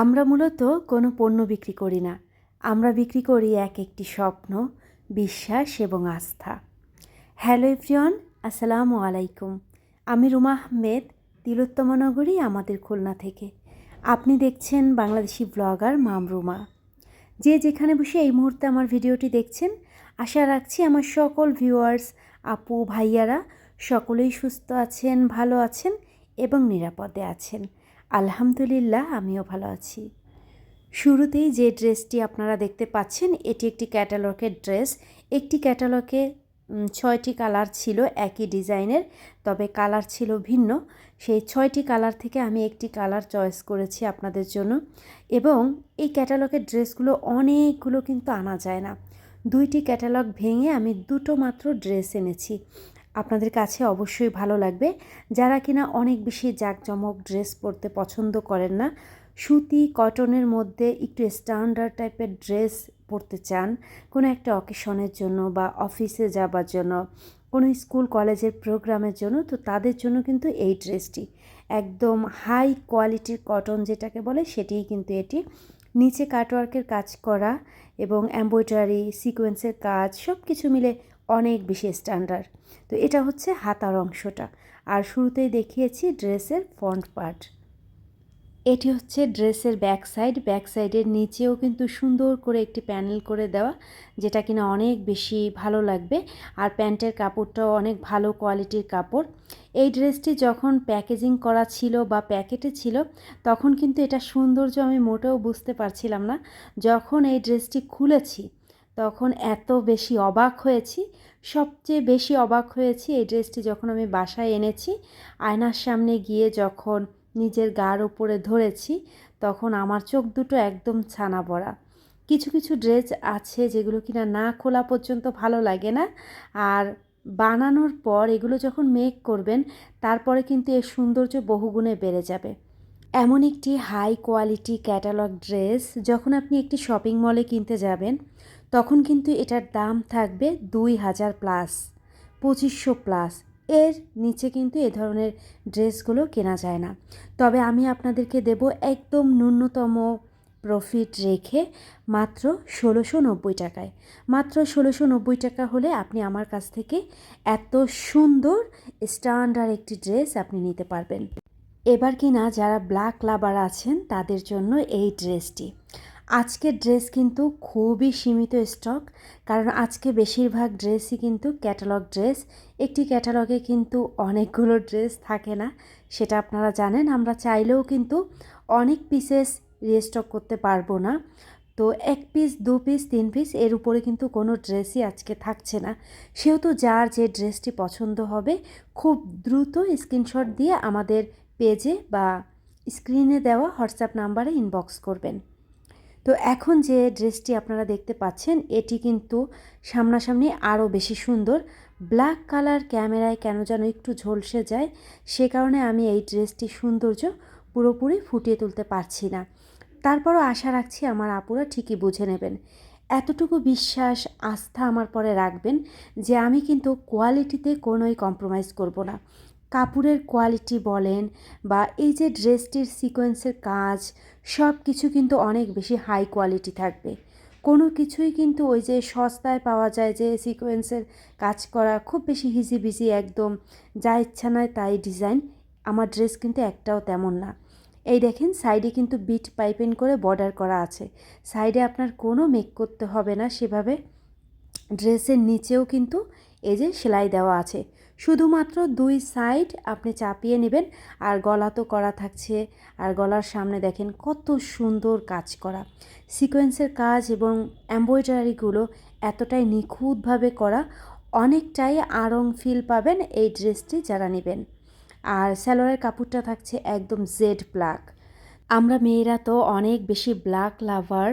আমরা মূলত কোনো পণ্য বিক্রি করি না। আমরা বিক্রি করি এক একটি স্বপ্ন, বিশ্বাস এবং আস্থা। হ্যালো এভরিওয়ান, আসসালামু আলাইকুম। আমি রুমা আহমেদ তিলোত্তমনগরী আমাদের খুলনা থেকে। আপনি দেখছেন বাংলাদেশি ব্লগার মাম রুমা। যে যেখানে বসে এই মুহূর্তে আমার ভিডিওটি দেখছেন, আশা রাখছি আমার সকল ভিউয়ার্স, আপু, ভাইয়ারা সকলেই সুস্থ আছেন, ভালো আছেন এবং নিরাপদে আছেন। আলহামদুলিল্লাহ, আমিও ভালো আছি। শুরুতেই যে ড্রেসটি আপনারা দেখতে পাচ্ছেন, এটি একটি ক্যাটালগের ড্রেস। একটি ক্যাটালগে ছয়টি কালার ছিল একই ডিজাইনের, তবে কালার ছিল ভিন্ন। সেই ছয়টি কালার থেকে আমি একটি কালার চয়েস করেছি আপনাদের জন্য। এবং এই ক্যাটালগের ড্রেসগুলো অনেকগুলো কিন্তু আনা যায় না। দুইটি ক্যাটালগ ভেঙে আমি দুটো মাত্র ড্রেস এনেছি। আপনাদের কাছে অবশ্যই ভালো লাগবে। যারা কিনা অনেক বেশি জাঁকজমক ড্রেস পরতে পছন্দ করেন না, সুতি, কটনের মধ্যে একটু স্ট্যান্ডার্ড টাইপের ড্রেস পরতে চান, কোনো একটা অকেশনের জন্য বা অফিসে যাবার জন্য, কোনো স্কুল, কলেজের প্রোগ্রামের জন্য, তো তাদের জন্য কিন্তু এই ড্রেসটি। একদম হাই কোয়ালিটির কটন যেটাকে বলে, সেটিই কিন্তু এটি। নিচে কাটওয়ার্কের কাজ করা এবং এমব্রয়ডারি সিকোয়েন্সের কাজ সব কিছু মিলে অনেক বেশি স্ট্যান্ডার্ড তো এটা হচ্ছে হাতার অংশটা। আর শুরুতেই দেখিয়েছি ড্রেসের ফ্রন্ট পার্ট এটি হচ্ছে ড্রেসের ব্যাক সাইড ব্যাক সাইডের নিচেও কিন্তু সুন্দর করে একটি প্যানেল করে দেওয়া, যেটা কিনা অনেক বেশি ভালো লাগবে। আর প্যান্টের কাপড়টাও অনেক ভালো কোয়ালিটির কাপড়। এই ড্রেসটি যখন প্যাকেজিং করা ছিল বা প্যাকেটে ছিল, তখন কিন্তু এটা সৌন্দর্য আমি মোটেও বুঝতে পারছিলাম না। যখন এই ড্রেসটি খুলেছি তখন এত বেশি অবাক হয়েছি। সবচেয়ে বেশি অবাক হয়েছি এই ড্রেসটি যখন আমি বাসায় এনেছি, আয়নার সামনে গিয়ে যখন নিজের গার ওপরে ধরেছি, তখন আমার চোখ দুটো একদম ছানা পড়া। কিছু কিছু ড্রেস আছে যেগুলো কিনা না খোলা পর্যন্ত ভালো লাগে না। আর বানানোর পর এগুলো যখন মেক করবেন, তারপরে কিন্তু এর সৌন্দর্য বহুগুণে বেড়ে যাবে। এমন একটি হাই কোয়ালিটি ক্যাটালগ ড্রেস যখন আপনি একটি শপিং মলে কিনতে যাবেন তখন কিন্তু এটার দাম থাকবে দুই হাজার প্লাস, পঁচিশশো প্লাস। এর নিচে কিন্তু এ ধরনের ড্রেসগুলো কেনা যায় না। তবে আমি আপনাদেরকে দেব একদম ন্যূনতম প্রফিট রেখে মাত্র ষোলোশো নব্বই টাকায়। মাত্র ষোলোশো নব্বই টাকা হলে আপনি আমার কাছ থেকে এত সুন্দর স্ট্যান্ডার্ড একটি ড্রেস আপনি নিতে পারবেন। এবার কি না যারা ব্ল্যাক লাভার আছেন তাদের জন্য এই ড্রেসটি। আজকের ড্রেস কিন্তু খুবই সীমিত স্টক কারণ আজকে বেশিরভাগ ড্রেসই কিন্তু ক্যাটালগ ড্রেস। একটি ক্যাটালগে কিন্তু অনেকগুলো ড্রেস থাকে না, সেটা আপনারা জানেন। আমরা চাইলেও কিন্তু অনেক পিসেস রিস্টক করতে পারব না। তো এক পিস দু পিস তিন পিস এর উপরে কিন্তু কোনো ড্রেসই আজকে থাকছে না। সেহেতু যার যে ড্রেসটি পছন্দ হবে, খুব দ্রুত স্ক্রিনশট দিয়ে আমাদের পেজে বা স্ক্রিনে দেওয়া হোয়াটসঅ্যাপ নাম্বারে ইনবক্স করবেন। তো এখন যে ড্রেসটি আপনারা দেখতে পাচ্ছেন, এটি কিন্তু সামনাসামনি আরও বেশি সুন্দর। ব্ল্যাক কালার ক্যামেরায় কেন যেন একটু ঝলসে যায়, সে কারণে আমি এই ড্রেসটি সৌন্দর্য পুরোপুরি ফুটিয়ে তুলতে পারছি না। তারপরও আশা রাখছি আমার আপুরা ঠিকই বুঝে নেবেন। এতটুকু বিশ্বাস, আস্থা আমার পরে রাখবেন যে আমি কিন্তু কোয়ালিটিতে কোনোই কম্প্রোমাইজ করব না। কাপড়ের কোয়ালিটি বলেন বা এই যে ড্রেসটির সিকোয়েন্সের কাজ, সব কিছু কিন্তু অনেক বেশি হাই কোয়ালিটি থাকবে। কোনো কিছুই কিন্তু ওই যে সস্তায় পাওয়া যায় যে সিকোয়েন্সের কাজ করা খুব বেশি হিজিবিজি একদম, যা ইচ্ছা নয় তাই ডিজাইন আমার ড্রেস কিন্তু একটাও তেমন না। এই দেখেন সাইডে কিন্তু বিট পাইপেন করে বর্ডার করা আছে। সাইডে আপনার কোনো মেক করতে হবে না, সেভাবে ড্রেসের নিচেও কিন্তু এই যে সেলাই দেওয়া আছে। শুধুমাত্র দুই সাইড আপনি চাপিয়ে নেবেন, আর গলা তো করা থাকছে। আর গলার সামনে দেখেন কত সুন্দর কাজ করা। সিকোয়েন্সের কাজ এবং এমব্রয়ডারিগুলো এতটাই নিখুঁতভাবে করা, অনেকটাই আরং ফিল পাবেন এই ড্রেসটি যারা নেবেন। আর স্যালোয়ারের কাপড়টা থাকছে একদম জেড ব্ল্যাক আমরা মেয়েরা তো অনেক বেশি ব্ল্যাক লাভার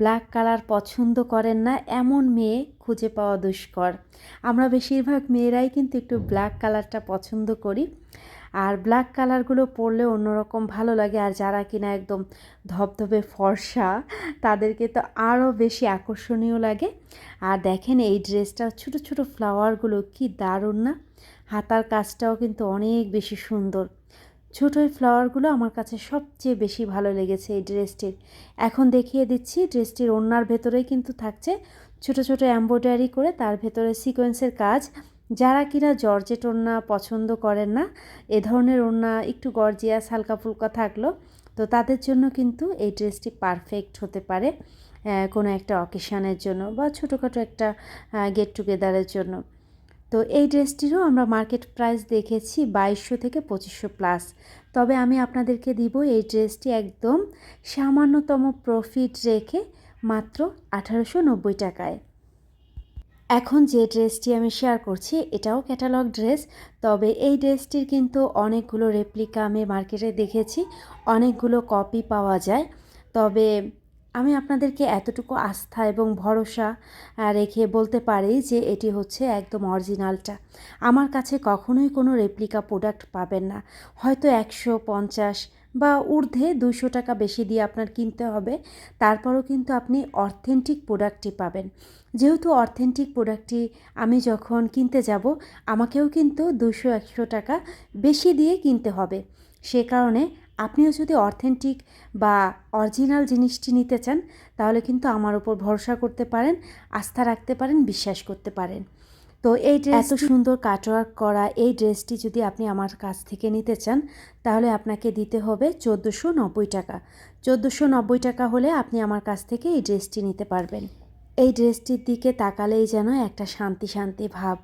ব্ল্যাক কালার পছন্দ করেন না, এমন মেয়ে খুঁজে পাওয়া দুষ্কর। আমরা বেশিরভাগ মেয়েরাই কিন্তু একটু ব্ল্যাক কালারটা পছন্দ করি। আর ব্ল্যাক কালারগুলো পরলে অন্যরকম ভালো লাগে, আর যারা কিনা একদম ধবধবে ফর্সা, তাদেরকে তো আরও বেশি আকর্ষণীয় লাগে। আর দেখেন এই ড্রেসটা, ছোট ছোট ফ্লাওয়ারগুলো কি দারুণ না? হাতার কাজটাও কিন্তু অনেক বেশি সুন্দর। ছোটো এই ফ্লাওয়ারগুলো আমার কাছে সবচেয়ে বেশি ভালো লেগেছে এই ড্রেসটির এখন দেখিয়ে দিচ্ছি ড্রেসটির ওড়নার ভেতরেই কিন্তু থাকছে ছোট ছোট এম্ব্রয়ডারি করে তার ভেতরে সিকোয়েন্সের কাজ। যারা কিনা জর্জেট ওড়না পছন্দ করেন না, এ ধরনের ওড়না একটু গর্জিয়াস হালকা ফুলকা থাকল, তো তাদের জন্য কিন্তু এই ড্রেসটি পারফেক্ট হতে পারে কোনো একটা অকেশানের জন্য বা ছোটোখাটো একটা গেট টুগেদারের জন্য। তো এই ড্রেসটিরও আমরা মার্কেট প্রাইস দেখেছি বাইশশো থেকে পঁচিশশো প্লাস তবে আমি আপনাদেরকে দিব এই ড্রেসটি একদম সামান্যতম প্রফিট রেখে মাত্র আঠারোশো নব্বই টাকায়। এখন যে ড্রেসটি আমি শেয়ার করছি, এটাও ক্যাটালগ ড্রেস তবে এই ড্রেসটির কিন্তু অনেকগুলো রেপ্লিকা আমি মার্কেটে দেখেছি, অনেকগুলো কপি পাওয়া যায়। তবে আমি আপনাদেরকে এতটুকু আস্থা এবং ভরসা রেখে বলতে পারি যে এটি হচ্ছে একদম অরিজিনালটা। আমার কাছে কখনোই কোনো রেপ্লিকা প্রোডাক্ট পাবেন না। হয়তো একশো পঞ্চাশ বা ঊর্ধ্বে দুশো টাকা বেশি দিয়ে আপনার কিনতে হবে, তারপরও কিন্তু আপনি অথেন্টিক প্রোডাক্টটি পাবেন। যেহেতু অথেন্টিক প্রোডাক্টটি আমি যখন কিনতে যাব, আমাকেও কিন্তু দুশো একশো টাকা বেশি দিয়ে কিনতে হবে। সে কারণে আপনিও যদি অথেন্টিক বা অরিজিনাল জিনিসটি নিতে চান তাহলে কিন্তু আমার ওপর ভরসা করতে পারেন আস্থা রাখতে পারেন বিশ্বাস করতে পারেন। তো এই ড্রেস এত সুন্দর কাটওয়ার্ক করা এই ড্রেসটি যদি আপনি আমার কাছ থেকে নিতে চান তাহলে আপনাকে দিতে হবে চোদ্দোশো নব্বই টাকা। চোদ্দোশো নব্বই টাকা হলে আপনি আমার কাছ থেকে এই ড্রেসটি নিতে পারবেন। এই ড্রেসটির দিকে তাকালেই যেন একটা শান্তি শান্তি ভাব।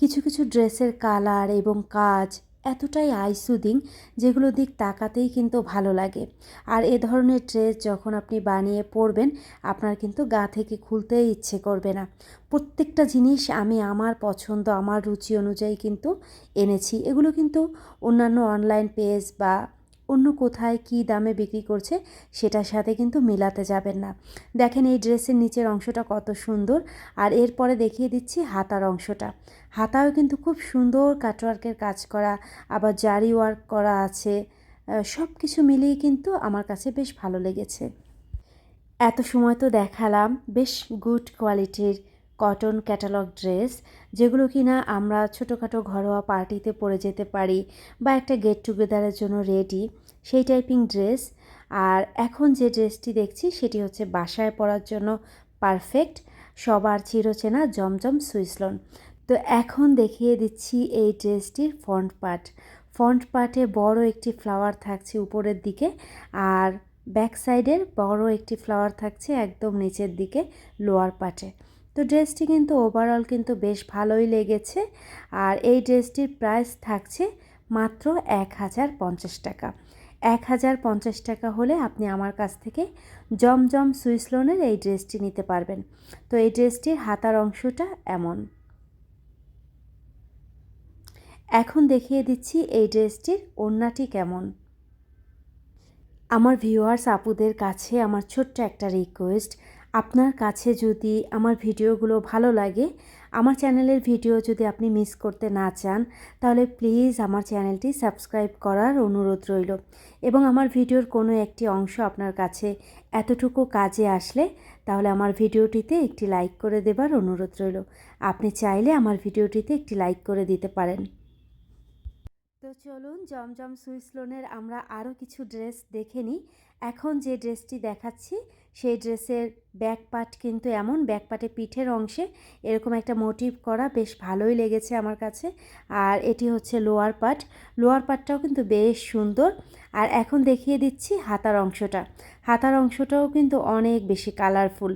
কিছু কিছু ড্রেসের কালার এবং কাজ এতটাই আইসুদিং যেগুলো দিক তাকাতেই কিন্তু ভালো লাগে। আর এ ধরনের ড্রেস যখন আপনি বানিয়ে পরবেন, আপনার কিন্তু গা থেকে খুলতেই ইচ্ছে করবে না। প্রত্যেকটা জিনিস আমি আমার পছন্দ, আমার রুচি অনুযায়ী কিন্তু এনেছি। এগুলো কিন্তু অন্যান্য অনলাইন পেজ বা অন্য কোথায় কি দামে বিক্রি করছে সেটার সাথে কিন্তু মেলাতে যাবেন না। দেখেন এই ড্রেসের নিচের অংশটা কত সুন্দর আর এরপরে দেখিয়ে দিচ্ছি হাতার অংশটা। হাতাও কিন্তু খুব সুন্দর কাটওয়ার্কের কাজ করা, আবার জারি ওয়ার্ক করা আছে সব কিছু মিলিয়ে কিন্তু আমার কাছে বেশ ভালো লেগেছে। এত সময় তো দেখালাম, বেশ গুড কোয়ালিটির কটন ক্যাটালগ ড্রেস যেগুলো কি না আমরা ছোটোখাটো ঘরোয়া পার্টিতে পরে যেতে পারি বা একটা গেট টুগেদারের জন্য রেডি সেই টাইপিং ড্রেস আর এখন যে ড্রেসটি দেখছি, সেটি হচ্ছে বাসায় পরার জন্য পারফেক্ট সবার চিরচেনা জমজম সুইসলন তো এখন দেখিয়ে দিচ্ছি এই ড্রেসটির ফ্রন্ট পার্ট ফ্রন্ট পার্টে বড় একটি ফ্লাওয়ার থাকছে উপরের দিকে, আর ব্যাক সাইডের বড় একটি ফ্লাওয়ার থাকছে একদম নিচের দিকে লোয়ার পার্টে তো ড্রেসটি কিন্তু ওভারঅল কিন্তু বেশ ভালোই লেগেছে, আর এই ড্রেসটির প্রাইস থাকছে মাত্র এক হাজার পঞ্চাশ টাকা। এক হাজার পঞ্চাশ টাকা হলে আপনি আমার কাছ থেকে জমজম সুইস লোনের এই ড্রেসটি নিতে পারবেন। তো এই ড্রেসটির হাতার অংশটা এমন। এখন দেখিয়ে দিচ্ছি এই ড্রেসটির ওড়নাটি কেমন। আমার ভিউয়ার্স, আপুদের কাছে আমার ছোট্ট একটা রিকোয়েস্ট। আপনার কাছে যদি আমার ভিডিওগুলো ভালো লাগে আমার চ্যানেলের ভিডিও যদি আপনি মিস করতে না চান, তাহলে প্লিজ আমার চ্যানেলটি সাবস্ক্রাইব করার অনুরোধ রইল। এবং আমার ভিডিওর কোনো একটি অংশ আপনার কাছে এতটুকু কাজে আসলে, তাহলে আমার ভিডিওটিতে একটি লাইক করে দেবার অনুরোধ রইল। আপনি চাইলে আমার ভিডিওটিতে একটি লাইক করে দিতে পারেন। তো চলুন জমজম সুইস লোনের আমরা আরও কিছু ড্রেস দেখে নিই। এখন যে ড্রেসটি দেখাচ্ছি, সেই ড্রেসের ব্যাক পার্ট কিন্তু এমন ব্যাক পার্টে পিঠের অংশে এরকম একটা মোটিভ করা বেশ ভালোই লেগেছে আমার কাছে। আর এটি হচ্ছে লোয়ার পার্ট লোয়ার পার্টটাও কিন্তু বেশ সুন্দর। আর এখন দেখিয়ে দিচ্ছি হাতার অংশটা। হাতার অংশটাও কিন্তু অনেক বেশি কালারফুল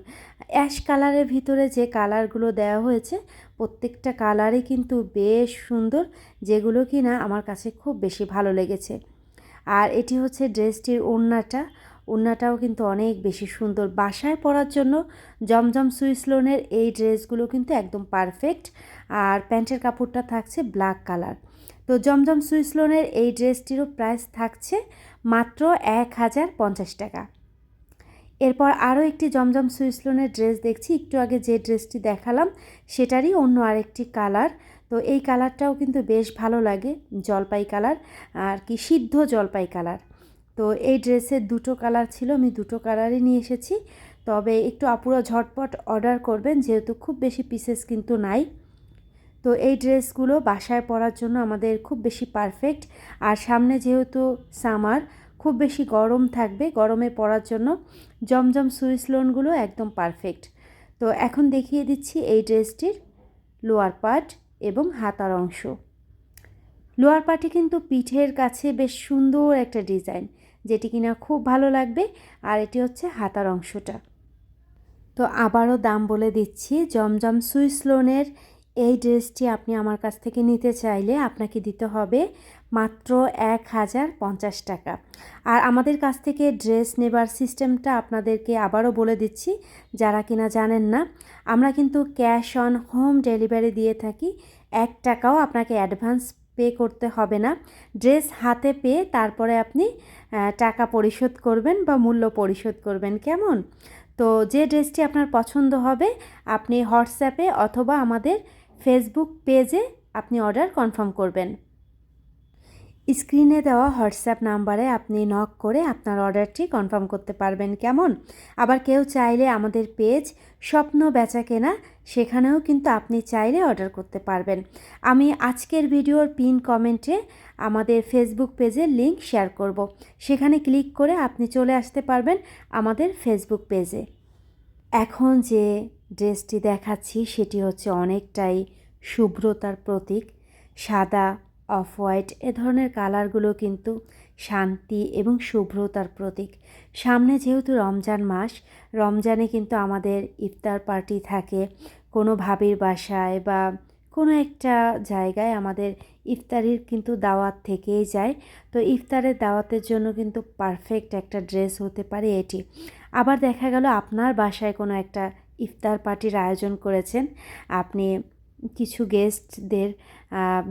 অ্যাশ কালারের ভিতরে যে কালারগুলো দেওয়া হয়েছে, প্রত্যেকটা কালারই কিন্তু বেশ সুন্দর, যেগুলো কি না আমার কাছে খুব বেশি ভালো লেগেছে। আর এটি হচ্ছে ড্রেসটির ওড়নাটা। ওড়নাটাও কিন্তু অনেক বেশি সুন্দর। বাসায় পরার জন্য জমজম সুইসলোনের এই ড্রেসগুলো কিন্তু একদম পারফেক্ট। আর প্যান্টের কাপড়টা থাকছে ব্ল্যাক কালার। তো জমজম সুইসলোনের এই ড্রেসটিরও প্রাইস থাকছে মাত্র এক হাজার পঞ্চাশ টাকা। এরপর আরও একটি জমজম সুইসলোনের ড্রেস দেখছি। একটু আগে যে ড্রেসটি দেখালাম, সেটারই অন্য আরেকটি কালার। তো এই কালারটাও কিন্তু বেশ ভালো লাগে, জলপাই কালার আর কি সিদ্ধ জলপাই কালার। তো এই ড্রেসের দুটো কালার ছিল, আমি দুটো কালারই নিয়ে এসেছি। তবে একটু আপুরা ঝটপট অর্ডার করবেন, যেহেতু খুব বেশি পিসেস কিন্তু নাই। তো এই ড্রেসগুলো বাসায় পরার জন্য আমাদের খুব বেশি পারফেক্ট আর সামনে যেহেতু সামার খুব বেশি গরম থাকবে, গরমে পরার জন্য জমজম সুইস লোনগুলো একদম পারফেক্ট তো এখন দেখিয়ে দিচ্ছি এই ড্রেসটির লোয়ার পার্ট এবং হাতার অংশ। লোয়ার পার্টে কিন্তু পিঠের কাছে বেশ সুন্দর একটা ডিজাইন, যেটি কিনা খুব ভালো লাগবে, আর এটি হচ্ছে হাতার অংশটা। তো আবারও দাম বলে দিচ্ছি, জমজম সুইস লোনের এই ড্রেসটি আপনি আমার কাছ থেকে নিতে চাইলে আপনাকে দিতে হবে মাত্র এক হাজার পঞ্চাশ টাকা। আর আমাদের কাছ থেকে ড্রেস নেবার সিস্টেমটা আপনাদেরকে আবারও বলে দিচ্ছি, যারা কিনা জানেন না, আমরা কিন্তু ক্যাশ অন হোম ডেলিভারি দিয়ে থাকি, এক টাকাও আপনাকে অ্যাডভান্স পে করতে হবে না। ড্রেস হাতে পেয়ে তারপরে আপনি টাকা পরিশোধ করবেন বা মূল্য পরিশোধ করবেন, কেমন? তো যে ড্রেসটি আপনার পছন্দ হবে, আপনি হোয়াটসঅ্যাপে অথবা আমাদের ফেসবুক পেজে আপনি অর্ডার কনফার্ম করবেন। স্ক্রিনে দেওয়া হোয়াটসঅ্যাপ নাম্বারে আপনি নক করে আপনার অর্ডারটি কনফার্ম করতে পারবেন, কেমন? আবার কেউ চাইলে আমাদের পেজ স্বপ্ন বেচা কেনা, সেখানেও কিন্তু আপনি চাইলে অর্ডার করতে পারবেন। আমি আজকের ভিডিওর পিন কমেন্টে আমাদের ফেসবুক পেজের লিংক শেয়ার করব। সেখানে ক্লিক করে আপনি চলে আসতে পারবেন আমাদের ফেসবুক পেজে এখন যে ড্রেসটি দেখাচ্ছি, সেটি হচ্ছে অনেকটাই শুভ্রতার প্রতীক, সাদা অফ হোয়াইট, এ ধরনের কালারগুলো কিন্তু শান্তি এবং শুভ্রতার প্রতীক। সামনে যেহেতু রমজান মাস, রমজানে কিন্তু আমাদের ইফতার পার্টি থাকে। কোনো ভাবির বাসায় বা কোনো একটা জায়গায় আমাদের ইফতারির কিন্তু দাওয়াত থেকেই যায়। তো ইফতারের দাওয়াতের জন্য কিন্তু পারফেক্ট একটা ড্রেস হতে পারে এটি। আবার দেখা গেল, আপনার বাসায় কোনো একটা ইফতার পার্টির আয়োজন করেছেন। আপনি কিছু গেস্টদের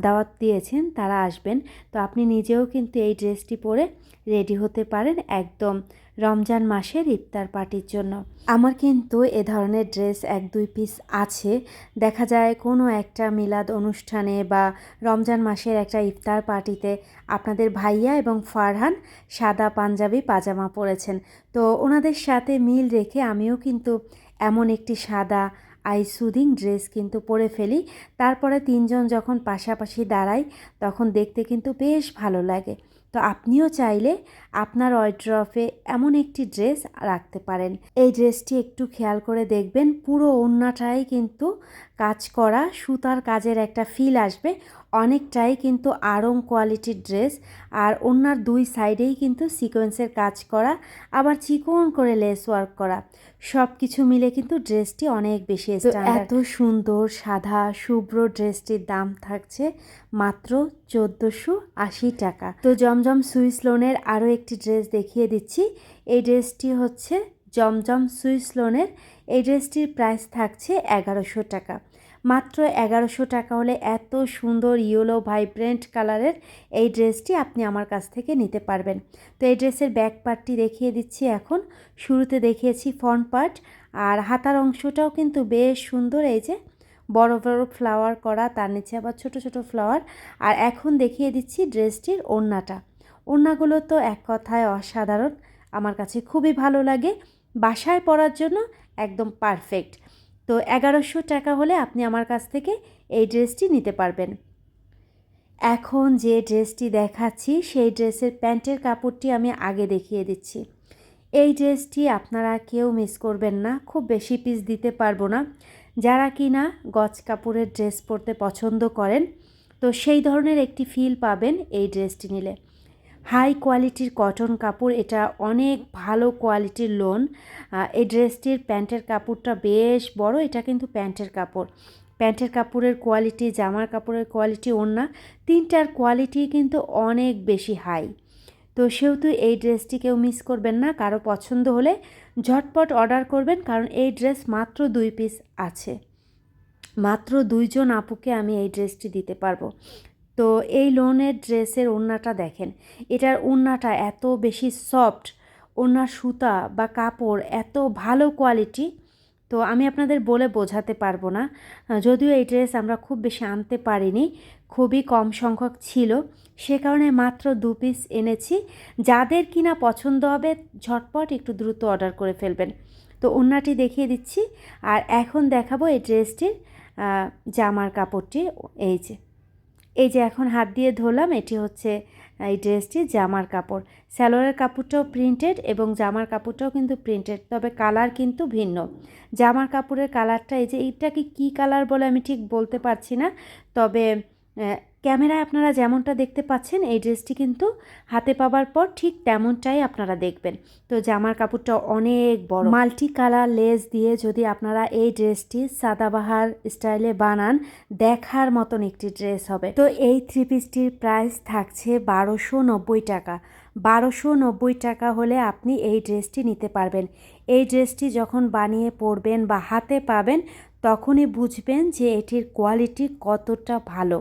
দাওয়াত দিয়েছেন, তারা আসবেন। তো আপনি নিজেও কিন্তু এই ড্রেসটি পরে রেডি হতে পারেন একদম রমজান মাসের ইফতার পার্টির জন্য। আমার কিন্তু এ ধরনের ড্রেস এক দুই পিস আছে। দেখা যায় কোনো একটা মিলাদ অনুষ্ঠানে বা রমজান মাসের একটা ইফতার পার্টিতে আপনাদের ভাইয়া এবং ফারহান সাদা পাঞ্জাবি, পাজামা পরেছেন। তো ওনাদের সাথে মিল রেখে আমিও কিন্তু এমন একটি সাদা আই সুদিং ড্রেস কিন্তু পরে ফেলি। তারপরে তিনজন যখন পাশাপাশি দাঁড়াই, তখন দেখতে কিন্তু বেশ ভালো লাগে। তো আপনিও চাইলে আপনার ওয়ার্ড্রফে এমন একটি ড্রেস রাখতে পারেন। এই ড্রেসটি একটু খেয়াল করে দেখবেন, পুরো ওড়নাটাই কিন্তু কাজ করা, সুতার কাজের একটা ফিল আসবে। অনেকটাই কিন্তু আরং কোয়ালিটির ড্রেস আর ওনার দুই সাইডেই কিন্তু সিকোয়েন্সের কাজ করা আবার চিকন করে লেস ওয়ার্ক করা। সব কিছু মিলে কিন্তু ড্রেসটি অনেক বেশি এত সুন্দর সাদা শুভ্র ড্রেসটির দাম থাকছে মাত্র চোদ্দোশো আশি টাকা। তো জমজম সুইস লোনের আরও একটি ড্রেস দেখিয়ে দিচ্ছি। এই ড্রেসটি হচ্ছে জমজম সুইস লোনের। এই ড্রেসটির প্রাইস থাকছে এগারোশো টাকা। মাত্র এগারোশো টাকা হলে এত সুন্দর ইয়েলো ভাইব্রেন্ট কালারের এই ড্রেসটি আপনি আমার কাছ থেকে নিতে পারবেন। তো এই ড্রেসের ব্যাক পার্টটি দেখিয়ে দিচ্ছি এখন। শুরুতে দেখিয়েছি ফ্রন্ট পার্ট আর হাতার অংশটাও কিন্তু বেশ সুন্দর, এই যে বড় বড় ফ্লাওয়ার করা, তার নিচে আবার ছোট ছোট ফ্লাওয়ার। আর এখন দেখিয়ে দিচ্ছি ড্রেসটির ওড়নাটা। ওড়নাগুলো তো এক কথায় অসাধারণ। আমার কাছে খুবই ভালো লাগে। বাসায় পরার জন্য একদম পারফেক্ট। তো এগারোশো টাকা হলে আপনি আমার কাছ থেকে এই ড্রেসটি নিতে পারবেন। এখন যে ড্রেসটি দেখাচ্ছি, সেই ড্রেসের প্যান্টের কাপড়টি আমি আগে দেখিয়ে দিচ্ছি। এই ড্রেসটি আপনারা কেউ মিস করবেন না, খুব বেশি পিস দিতে পারব না। যারা কি না গজ কাপড়ের ড্রেস পরতে পছন্দ করেন, তো সেই ধরনের একটি ফিল পাবেন এই ড্রেসটি নিলে। হাই কোয়ালিটির কটন কাপড়, এটা অনেক ভালো কোয়ালিটির লোন। এই ড্রেসটির প্যান্টের কাপড়টা বেশ বড়, এটা কিন্তু প্যান্টের কাপড়। প্যান্টের কাপড়ের কোয়ালিটি, জামার কাপড়ের কোয়ালিটি ওড়না, তিনটার কোয়ালিটি কিন্তু অনেক বেশি হাই। তো সেহেতু এই ড্রেসটি কেউ মিস করবেন না, কারও পছন্দ হলে ঝটপট অর্ডার করবেন, কারণ এই ড্রেস মাত্র দুই পিস আছে। মাত্র দুইজন আপুকে আমি এই ড্রেসটি দিতে পারব। তো এই লোনের ড্রেসের ওড়নাটা দেখেন। এটার ওড়নাটা এত বেশি সফট ওড়নার সুতা বা কাপড় এত ভালো কোয়ালিটি তো আমি আপনাদের বলে বোঝাতে পারব না। যদিও এই ড্রেস আমরা খুব বেশি আনতে পারিনি, খুবই কম সংখ্যক ছিল। সে কারণে মাত্র দু পিস এনেছি। যাদের কিনা পছন্দ হবে, ঝটপট একটু দ্রুত অর্ডার করে ফেলবেন। তো ওড়নাটি দেখিয়ে দিচ্ছি। আর এখন দেখাবো এই ড্রেসটির জামার কাপড়টি, এই যে। এই যে এখন হাত দিয়ে ধরলাম, এটি হচ্ছে এই ড্রেসটি জামার কাপড়। স্যালোয়ারের কাপড়টাও প্রিন্টেড এবং জামার কাপড়টাও কিন্তু প্রিন্টেড তবে কালার কিন্তু ভিন্ন। জামার কাপড়ের কালারটা, এই যে এইটাকে কী কালার বলে আমি ঠিক বলতে পারছি না, তবে ক্যামেরায় আপনারা যেমনটা দেখতে পাচ্ছেন, এই ড্রেসটি কিন্তু হাতে পাবার পর ঠিক তেমনটাই আপনারা দেখবেন। তো জামার কাপড়টা অনেক বড়। মাল্টি কালার লেস দিয়ে যদি আপনারা এই ড্রেসটি সাদাবাহার স্টাইলে বানান, দেখার মতন একটি ড্রেস হবে। তো এই থ্রি পিসটির প্রাইস থাকছে বারোশো নব্বই টাকা। বারোশো নব্বই টাকা হলে আপনি এই ড্রেসটি নিতে পারবেন। এই ড্রেসটি যখন বানিয়ে পরবেন বা হাতে পাবেন, তখনই বুঝবেন যে এটির কোয়ালিটি কতটা ভালো।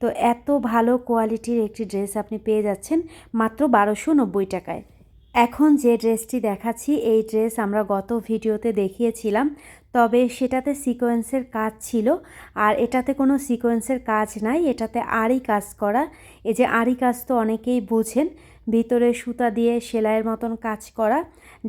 তো এত ভালো কোয়ালিটির একটি ড্রেস আপনি পেয়ে যাচ্ছেন মাত্র বারোশো নব্বই টাকায়। এখন যে ড্রেসটি দেখাচ্ছি, এই ড্রেস আমরা গত ভিডিওতে দেখিয়েছিলাম, তবে সেটাতে সিকোয়েন্সের কাজ ছিল। আর এটাতে কোনো সিকোয়েন্সের কাজ নাই, এটাতে আড়ি কাজ করা। এই যে আড়ি কাজ তো অনেকেই বুঝেন ভিতরে সুতা দিয়ে সেলাইয়ের মতন কাজ করা,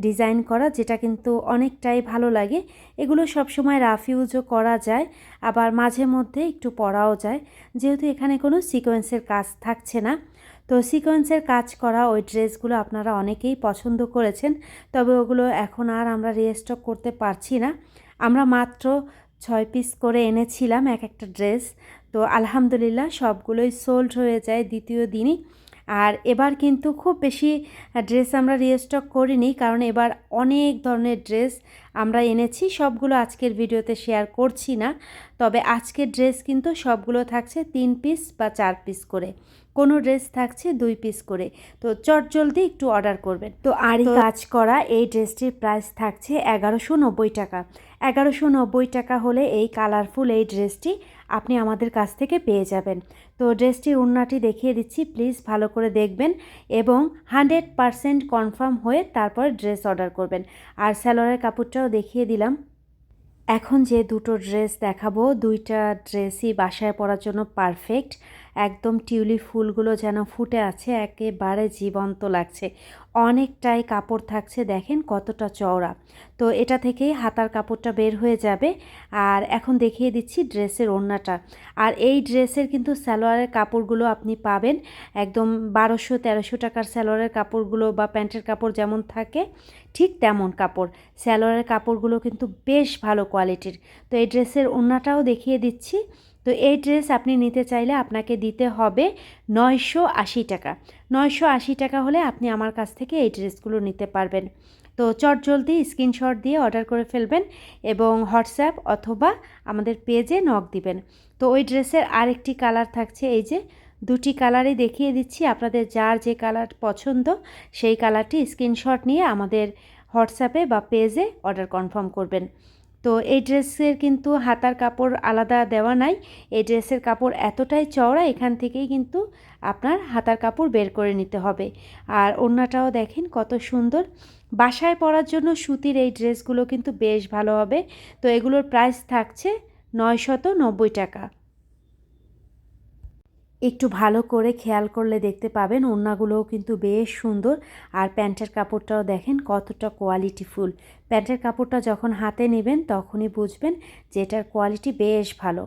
ডিজাইন করা, যেটা কিন্তু অনেকটাই ভালো লাগে। এগুলো সবসময় রাফ ইউজও করা যায়, আবার মাঝে মধ্যে একটু পরাও যায়। যেহেতু এখানে কোনো সিকোয়েন্সের কাজ থাকছে না, তো সিকোয়েন্সের কাজ করা ওই ড্রেসগুলো আপনারা অনেকেই পছন্দ করেছেন, তবে ওগুলো এখন আর আমরা রিস্টক করতে পারছি না। আমরা মাত্র ছয় পিস করে এনেছিলাম এক একটা ড্রেস, তো আলহামদুলিল্লাহ সবগুলোই সোল্ড হয়ে যায় দ্বিতীয় দিনই। আর এবার কিন্তু খুব বেশি ড্রেস আমরা রিস্টক করিনি কারণ এবার অনেক ধরনের ড্রেস আমরা এনেছি সবগুলো আজকের ভিডিওতে শেয়ার করছি না। তবে আজকের ড্রেস কিন্তু সবগুলো থাকছে তিন পিস বা চার পিস করে। কোনো ড্রেস থাকছে দুই পিস করে। তো চট জলদি একটু অর্ডার করবেন। তো আরই কাজ করা এই ড্রেসটির প্রাইস থাকছে এগারোশো নব্বই টাকা। এগারোশো নব্বই টাকা হলে এই কালারফুল এই ড্রেসটি আপনি আমাদের কাছ থেকে পেয়ে যাবেন। তো ড্রেসটি উন্নাটি দেখিয়ে দিচ্ছি। প্লিজ ভালো করে দেখবেন এবং হান্ড্রেড পারসেন্ট কনফার্ম হয়ে তারপর ড্রেস অর্ডার করবেন। আর স্যালোয়ারের কাপড়টাও দেখিয়ে দিলাম। এখন যে দুটো ড্রেস দেখাবো, দুইটা ড্রেসই বাসায় পরার জন্য পারফেক্ট। একদম টিউলিপ ফুলগুলো যেন ফুটে আছে, একেবারে জীবন্ত লাগছে। অনেকটাই কাপড় থাকছে, দেখেন কতটা চওড়া। তো এটা থেকেই হাতার কাপড়টা বের হয়ে যাবে। আর এখন দেখিয়ে দিচ্ছি ড্রেসের ওড়নাটা। আর এই ড্রেসের কিন্তু সালোয়ারের কাপড়গুলো আপনি পাবেন একদম বারোশো, তেরোশো টাকার সালোয়ারের কাপড়গুলো বা প্যান্টের কাপড় যেমন থাকে, ঠিক তেমন কাপড়। সালোয়ারের কাপড়গুলো কিন্তু বেশ ভালো কোয়ালিটির। তো এই ড্রেসের ওড়নাটাও দেখিয়ে দিচ্ছি। তো এই ড্রেস আপনি নিতে চাইলে আপনাকে দিতে হবে নয়শো আশি টাকা। নয়শো আশি টাকা হলে আপনি আমার কাছ থেকে এই ড্রেসগুলো নিতে পারবেন। তো চট জলদি স্ক্রিনশট দিয়ে অর্ডার করে ফেলবেন এবং হোয়াটসঅ্যাপ অথবা আমাদের পেজে নক দিবেন। তো ওই ড্রেসের আরেকটি কালার থাকছে এই যে, দুটি কালারই দেখিয়ে দিচ্ছি। আপনাদের যার যে কালার পছন্দ সেই কালারটি স্ক্রিনশট নিয়ে আমাদের হোয়াটসঅ্যাপে বা পেজে অর্ডার কনফার্ম করবেন। তো এই ড্রেসের কিন্তু হাতার কাপড় আলাদা দেওয়া নাই। এই ড্রেসের কাপড় এতটাই চওড়া, এখান থেকেই কিন্তু আপনার হাতার কাপড় বের করে নিতে হবে। আর ওড়নাটাও দেখেন কত সুন্দর। বাসায় পরার জন্য সুতির এই ড্রেসগুলো কিন্তু বেশ ভালো হবে। তো এগুলোর প্রাইস থাকছে নয়শত নব্বই টাকা। একটু ভালো করে খেয়াল করলে দেখতে পাবেন ওড়নাগুলোও কিন্তু বেশ সুন্দর। আর প্যান্টের কাপড়টাও দেখেন কতটা কোয়ালিটিফুল। প্যান্টের কাপড়টা যখন হাতে নেবেন তখনই বুঝবেন যে এটার কোয়ালিটি বেশ ভালো।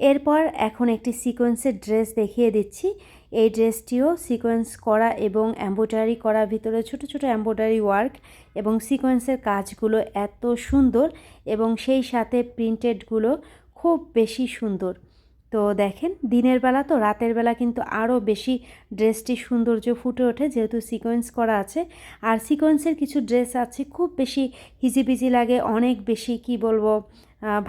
এরপর এখন একটি সিকোয়েন্সের ড্রেস দেখিয়ে দিচ্ছি। এই ড্রেসটিও সিকোয়েন্স করা এবং এম্ব্রয়ডারি করা ভিতরে ছোট ছোট এম্ব্রয়ডারি ওয়ার্ক এবং সিকোয়েন্সের কাজগুলো এত সুন্দর এবং সেই সাথে প্রিন্টেডগুলো খুব বেশি সুন্দর। তো দেখেন, দিনের বেলা তো রাতের বেলা কিন্তু আরও বেশি ড্রেসটি সৌন্দর্য ফুটে ওঠে যেহেতু সিকোয়েন্স করা আছে। আর সিকোয়েন্সের কিছু ড্রেস আছে, খুব বেশি হিজিবিজি লাগে, অনেক বেশি কি বলব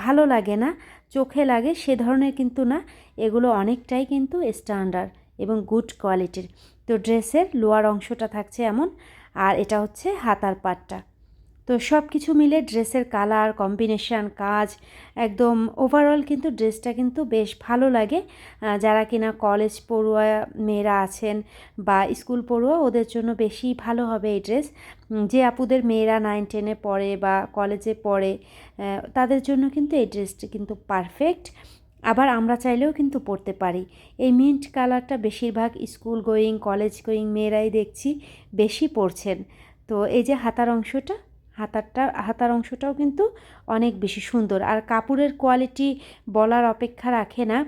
ভালো লাগে না, চোখে লাগে, সে ধরনের কিন্তু না, এগুলো অনেকটাই কিন্তু স্ট্যান্ডার্ড এবং গুড কোয়ালিটির তো ড্রেসের লোয়ার অংশটা থাকছে এমন, আর এটা হচ্ছে হাতার পাটটা। তো সব কিছু মিলে ড্রেসের কালার কম্বিনেশান কাজ, একদম ওভারঅল কিন্তু ড্রেসটা কিন্তু বেশ ভালো লাগে। যারা কিনা কলেজ পড়ুয়া মেয়েরা আছেন বা স্কুল পড়ুয়া, ওদের জন্য বেশি ভালো হবে এই ড্রেস। যে আপুদের মেয়েরা নাইন টেনে পড়ে বা কলেজে পড়ে তাদের জন্য কিন্তু এই ড্রেসটি কিন্তু পারফেক্ট আবার আমরা চাইলেও কিন্তু পড়তে পারি। এই মিন্ট কালারটা বেশিরভাগ স্কুল গোয়িং কলেজ গোয়িং মেয়েরাই দেখছি বেশি পড়ছেন তো এই যে হাতার অংশটা হাতারটা হাতার অংশটাও কিন্তু অনেক বেশি সুন্দর। আর কাপড়ের কোয়ালিটি বলার অপেক্ষা রাখে না।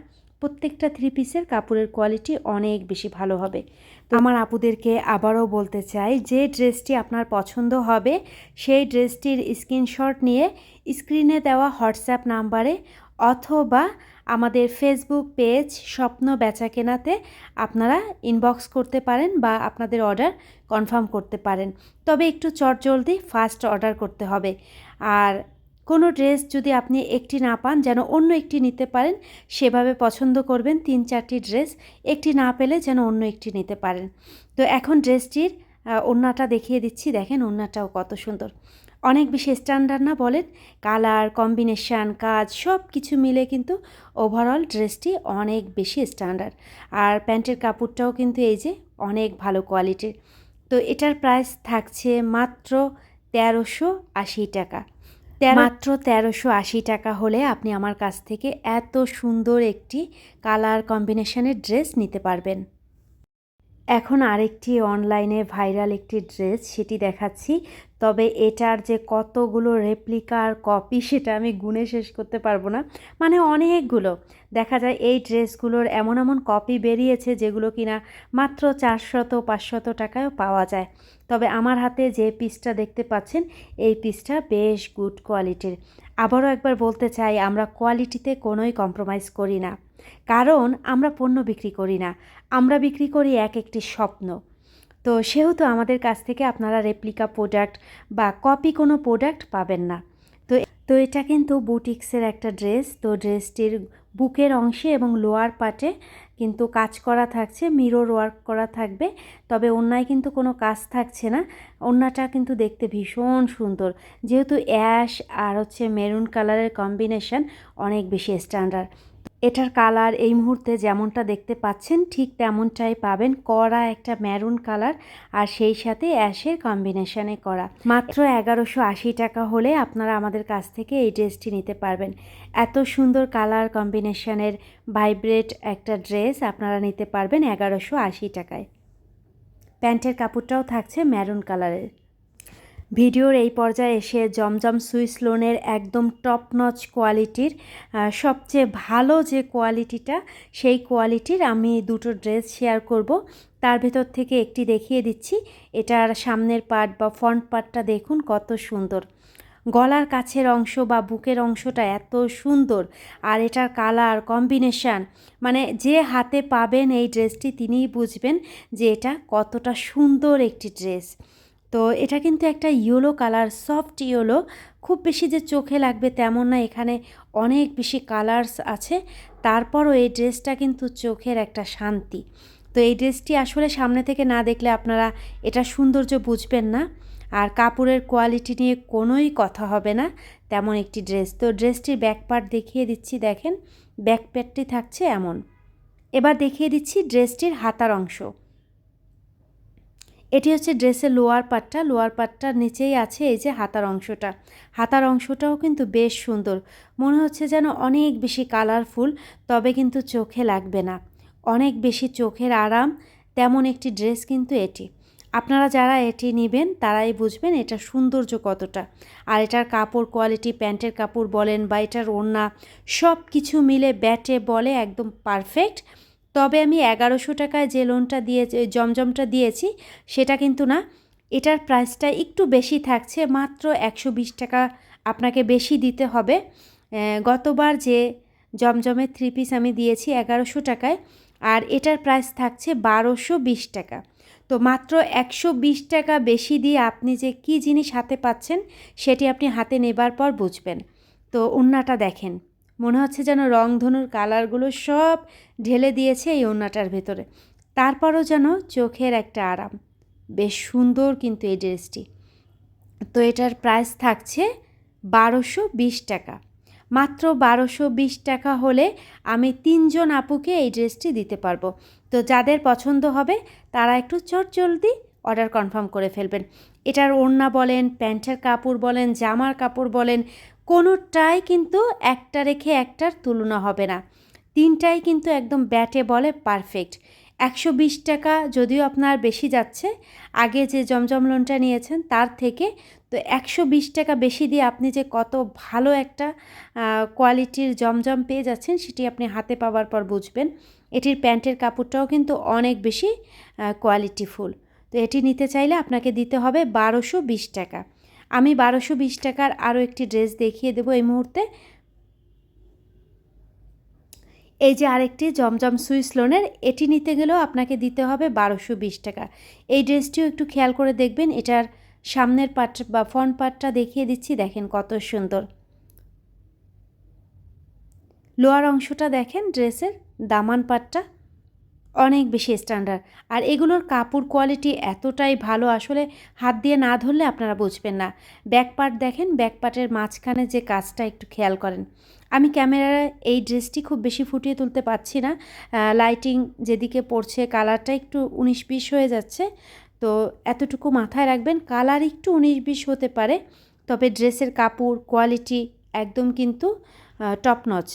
প্রত্যেকটা থ্রি পিসের কাপড়ের কোয়ালিটি অনেক বেশি ভালো হবে। তো আমার আপুদেরকে আবারও বলতে চাই যে ড্রেসটি আপনার পছন্দ হবে সেই ড্রেসটির স্ক্রিনশট নিয়ে স্ক্রিনে দেওয়া হোয়াটসঅ্যাপ নাম্বারে অথবা আমাদের ফেসবুক পেজ স্বপ্ন বেচা কেনাতে আপনারা ইনবক্স করতে পারেন বা আপনাদের অর্ডার কনফার্ম করতে পারেন। তবে একটু চটজলদি ফাস্ট অর্ডার করতে হবে। আর কোনো ড্রেস যদি আপনি একটি না পান, যেন অন্য একটি নিতে পারেন, সেভাবে পছন্দ করবেন তিন চারটি ড্রেস একটি না পেলে যেন অন্য একটি নিতে পারেন। তো এখন ড্রেসটির ওড়নাটা দেখিয়ে দিচ্ছি, দেখেন ওড়নাটাও কত সুন্দর। অনেক বেশি স্ট্যান্ডার্ড না বলেন কালার কম্বিনেশান কাজ সব কিছু মিলে কিন্তু ওভারঅল ড্রেসটি অনেক বেশি স্ট্যান্ডার্ড আর প্যান্টের কাপড়টাও কিন্তু এই যে অনেক ভালো কোয়ালিটির তো এটার প্রাইস থাকছে মাত্র তেরোশো আশি টাকা। মাত্র তেরোশো আশি টাকা হলে আপনি আমার কাছ থেকে এত সুন্দর একটি কালার কম্বিনেশনের ড্রেস নিতে পারবেন। এখন আরেকটি অনলাইনে ভাইরাল একটি ড্রেস সেটি দেখাচ্ছি। তবে এটার যে কতগুলো রেপ্লিকার কপি সেটা আমি গুনে শেষ করতে পারব না। মানে অনেকগুলো। দেখা যায় এই ড্রেসগুলোর এমন এমন কপি বেরিয়েছে যেগুলো কিনা মাত্র চারশত, পাঁচশত টাকায়ও পাওয়া যায়। তবে আমার হাতে যে পিসটা দেখতে পাচ্ছেন, এই পিসটা বেশ গুড কোয়ালিটির আবারও একবার বলতে চাই, আমরা কোয়ালিটিতে কোনোই কম্প্রোমাইজ করি না। কারণ আমরা পণ্য বিক্রি করি না। আমরা বিক্রি করি এক একটি স্বপ্ন। তো সেহেতু আমাদের কাছ থেকে আপনারা রেপ্লিকা প্রোডাক্ট বা কপি কোনো প্রোডাক্ট পাবেন না। তো তো এটা কিন্তু বুটিক্সের একটা ড্রেস তো ড্রেসটির বুকের অংশে এবং লোয়ার পার্টে কিন্তু কাজ করা থাকছে মিরর ওয়ার্ক করা থাকবে, তবে অন্যায় কিন্তু কোনো কাজ থাকছে না। অন্যটা কিন্তু দেখতে ভীষণ সুন্দর। যেহেতু অ্যাশ আর হচ্ছে মেরুন কালারের কম্বিনেশন অনেক বেশি স্ট্যান্ডার্ড এটার কালার এই মুহূর্তে যেমনটা দেখতে পাচ্ছেন, ঠিক তেমনটাই পাবেন করা একটা ম্যারুন কালার আর সেই সাথে অ্যাশের কম্বিনেশনে করা। মাত্র এগারোশো আশি টাকা হলে আপনারা আমাদের কাছ থেকে এই ড্রেসটি নিতে পারবেন। এত সুন্দর কালার কম্বিনেশনের ভাইব্রেট একটা ড্রেস আপনারা নিতে পারবেন এগারোশো আশি টাকায়। প্যান্টের কাপড়টাও থাকছে ম্যারুন কালারের ভিডিওর এই পর্যায়ে এসে জমজম সুইস লোনের একদম টপ নচ কোয়ালিটির সবচেয়ে ভালো যে কোয়ালিটিটা সেই কোয়ালিটির আমি দুটো ড্রেস শেয়ার করব। তার ভেতর থেকে একটি দেখিয়ে দিচ্ছি। এটার সামনের পার্ট বা ফ্রন্ট পার্টটা দেখুন কত সুন্দর। গলার কাছের অংশ বা বুকের অংশটা এত সুন্দর আর এটার কালার কম্বিনেশান মানে যে হাতে পাবেন এই ড্রেসটি তিনিই বুঝবেন যে এটা কতটা সুন্দর একটি ড্রেস। তো এটা কিন্তু একটা ইয়েলো কালার সফট ইয়েলো। খুব বেশি যে চোখে লাগবে তেমন না, এখানে অনেক বেশি কালার্স আছে। তারপরও এই ড্রেসটা কিন্তু চোখের একটা শান্তি। তো এই ড্রেসটি আসলে সামনে থেকে না দেখলে আপনারা এটা সৌন্দর্য বুঝবেন না। আর কাপড়ের কোয়ালিটি নিয়ে কোনোই কথা হবে না, তেমন একটি ড্রেস। তো ড্রেসটির ব্যাক পার্ট দেখিয়ে দিচ্ছি, দেখেন। ব্যাক প্যাটটি থাকছে এমন। এবার দেখিয়ে দিচ্ছি ড্রেসটির হাতার অংশ। এটি হচ্ছে ড্রেসের লোয়ার পার্টটা লোয়ার পার্টটার নিচেই আছে এই যে হাতার অংশটা। হাতার অংশটাও কিন্তু বেশ সুন্দর। মনে হচ্ছে যেন অনেক বেশি কালারফুল, তবে কিন্তু চোখে লাগবে না। অনেক বেশি চোখের আরাম, তেমন একটি ড্রেস কিন্তু এটি। আপনারা যারা এটি নেবেন, তারাই বুঝবেন এটা সৌন্দর্য কতটা। আর এটার কাপড় কোয়ালিটি, প্যান্টের কাপড় বলেন বা এটার ওড়না সব কিছু মিলে ব্যাটে বলে একদম পারফেক্ট। তবে আমি এগারোশো টাকায় যে লোনটা দিয়ে জমজমটা দিয়েছি, সেটা কিন্তু না। এটার প্রাইসটা একটু বেশি থাকছে, মাত্র একশো বিশ টাকা আপনাকে বেশি দিতে হবে। গতবার যে জমজমের থ্রি পিস আমি দিয়েছি এগারোশো টাকায়, আর এটার প্রাইস থাকছে বারোশো বিশ টাকা। তো মাত্র একশো বিশ টাকা বেশি দিয়ে আপনি যে কি জিনিস হাতে পাচ্ছেন, সেটি আপনি হাতে নেবার পর বুঝবেন। তো ওন্নাটা দেখেন। মনে হচ্ছে যেন রংধনুর কালারগুলো সব ঢেলে দিয়েছে এই ওড়নাটার ভেতরে। তারপরও যেন চোখের একটা আরাম। বেশ সুন্দর কিন্তু এই ড্রেসটি। তো এটার প্রাইস থাকছে বারোশো বিশ টাকা। মাত্র বারোশো বিশ টাকা হলে আমি তিনজন আপুকে এই ড্রেসটি দিতে পারব। তো যাদের পছন্দ হবে, তারা একটু চট জলদি অর্ডার কনফার্ম করে ফেলবেন। এটার ওড়না বলেন, প্যান্টের কাপড় বলেন, জামার কাপড় বলেন কোনোটাই কিন্তু একটা রেখে একটার তুলনা হবে না। তিনটাই কিন্তু একদম ব্যাটে বলে পারফেক্ট। একশো বিশ টাকা যদিও আপনার বেশি যাচ্ছে, আগে যে জমজম লোনটা নিয়েছেন তার থেকে, তো একশো বিশ টাকা বেশি দিয়ে আপনি যে কত ভালো একটা কোয়ালিটির জমজম পেয়ে যাচ্ছেন সেটি আপনি হাতে পাওয়ার পর বুঝবেন। এটির প্যান্টের কাপড়টাও কিন্তু অনেক বেশি কোয়ালিটিফুল তো এটি নিতে চাইলে আপনাকে দিতে হবে বারোশো বিশ টাকা। আমি বারোশো বিশ টাকার আরও একটি ড্রেস দেখিয়ে দেবো এই মুহূর্তে। এই যে আরেকটি জমজম সুইস লোনের, এটি নিতে গেলেও আপনাকে দিতে হবে বারোশো বিশ টাকা। এই ড্রেসটিও একটু খেয়াল করে দেখবেন, এটার সামনের পাট বা ফ্রন্ট পার্টটা দেখিয়ে দিচ্ছি, দেখেন কত সুন্দর। লোয়ার অংশটা দেখেন, ড্রেসের দামান পাটটা। অনেক বেশি স্ট্যান্ডার্ড আর এগুলোর কাপড় কোয়ালিটি এতটাই ভালো, আসলে হাত দিয়ে না ধরলে আপনারা বুঝবেন না। ব্যাক পার্ট দেখেন ব্যাক পার্টের মাঝখানে যে কাজটা একটু খেয়াল করেন। আমি ক্যামেরায় এই ড্রেসটি খুব বেশি ফুটিয়ে তুলতে পারছি না। লাইটিং যেদিকে পড়ছে কালারটা একটু উনিশ বিশ হয়ে যাচ্ছে। তো এতটুকু মাথায় রাখবেন কালার একটু উনিশ বিশ হতে পারে। তবে ড্রেসের কাপড় কোয়ালিটি একদম কিন্তু টপ নচ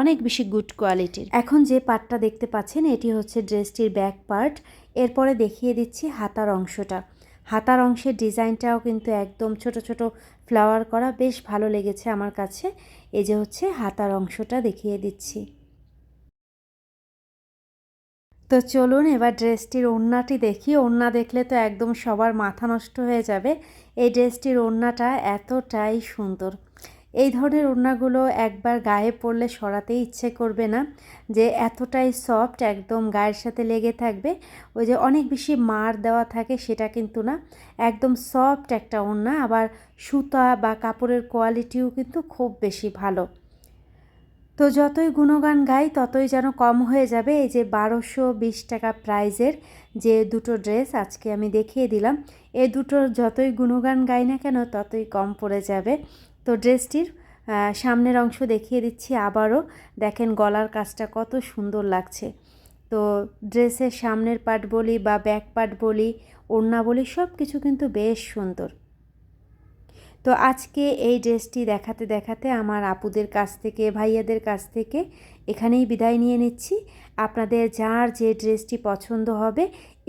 অনেক বেশি গুড কোয়ালিটির। এখন যে পার্টটা দেখতে পাচ্ছেন, এটি হচ্ছে ড্রেসটির ব্যাক পার্ট। এরপরে দেখিয়ে দিচ্ছি হাতার অংশটা। হাতার অংশের ডিজাইনটাও কিন্তু একদম ছোট ছোট ফ্লাওয়ার করা। বেশ ভালো লেগেছে আমার কাছে। এই যে হচ্ছে হাতার অংশটা দেখিয়ে দিচ্ছি। তো চলুন এবার ড্রেসটির ওড়নাটি দেখি। ওড়না দেখলে তো একদম সবার মাথা নষ্ট হয়ে যাবে। এই ড্রেসটির ওড়নাটা এতটাই সুন্দর। এই ধরনের ওড়নাগুলো একবার গায়ে পরলে সরাতে ইচ্ছে করবে না, যে এতটাই সফট একদম গায়ের সাথে লেগে থাকবে। ওই যে অনেক বেশি মার দেওয়া থাকে সেটা কিন্তু না, একদম সফট একটা ওড়না। আবার সুতা বা কাপড়ের কোয়ালিটিও কিন্তু খুব বেশি ভালো। তো যতই গুণগান গাই, ততই যেন কম হয়ে যাবে। এই যে বারোশো বিশ টাকা প্রাইজের যে দুটো ড্রেস আজকে আমি দেখিয়ে দিলাম, এ দুটোর যতই গুণগান গাই না কেন, ততই কম পড়ে যাবে। তো ড্রেসটির সামনের অংশ দেখিয়ে দিচ্ছি আবারও। দেখেন গলার কাজটা কত সুন্দর লাগছে। তো ড্রেসের সামনের পার্ট বলি বা ব্যাক পার্ট বলি, ওড়না বলি সব কিছু কিন্তু বেশ সুন্দর। তো আজকে এই ড্রেসটি দেখাতে দেখাতে আমার আপুদের কাছ থেকে, ভাইয়াদের কাছ থেকে এখানেই বিদায় নিয়ে নিচ্ছি। আপনাদের যার যে ড্রেসটি পছন্দ হবে,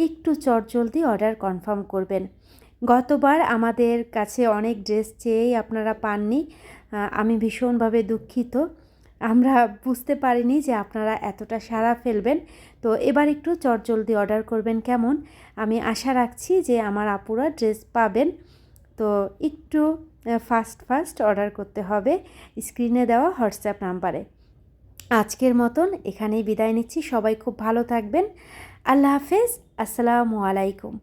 একটু চটজলদি অর্ডার কনফার্ম করবেন। গতবার আমাদের কাছে অনেক ড্রেস চেয়েই আপনারা পাননি আমি ভীষণভাবে দুঃখিত। আমরা বুঝতে পারিনি যে আপনারা এতটা সারা ফেলবেন। তো এবার একটু চটজলদি অর্ডার করবেন কেমন? আমি আশা রাখছি যে আমার আপুরা ড্রেস পাবেন। তো একটু ফাস্ট ফাস্ট অর্ডার করতে হবে স্ক্রিনে দেওয়া হোয়াটসঅ্যাপ নাম্বারে। আজকের মতন এখানেই বিদায় নিচ্ছি। সবাই খুব ভালো থাকবেন। আল্লাহ হাফেজ। আসসালামু আলাইকুম।